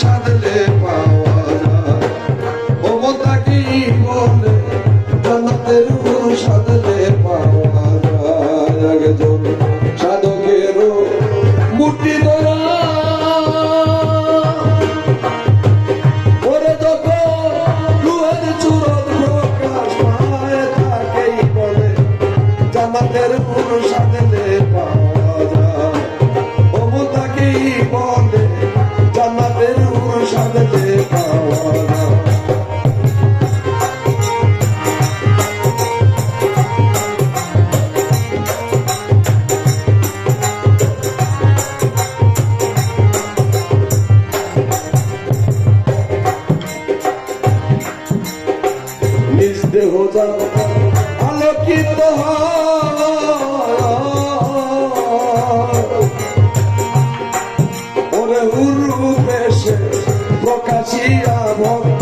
সাধলে পাওয়া। যায় ও তাকে বলে? জান্নাতের সাধলে পাওয়া। যায় সাধকের মূর্তি ধরা। বলে জান্নাতের সাধলে পাওয়া। নিজ আলোকিত ওরে উরু বেশে প্রকাশিয়া ভক্তের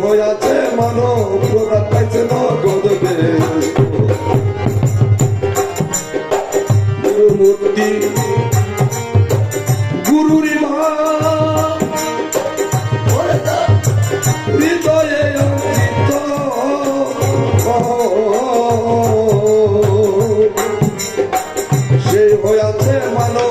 সেই হইয়াছে মানব প্রদান পাইছে নগদ বেশ গুরু মূর্তি গুরুর তার হৃদয়ে মানব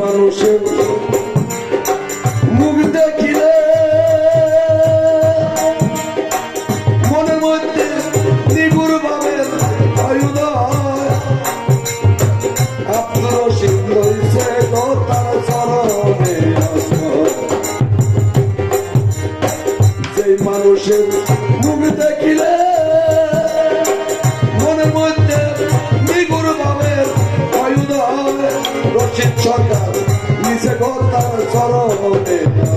মানুষের মুখ দেখিলে মনের মধ্যে নিগুর ভাবের আয়ুদয় আপনার রসিদ লইছে গো, তার চরণে আশ্রয়। মানুষের মুখ দেখিলে মনের মধ্যে সরকার নিচে গতার চরণে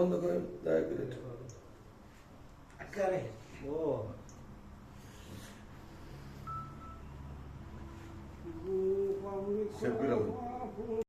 બંધ કરો દયા કરી કરે ઓ Segura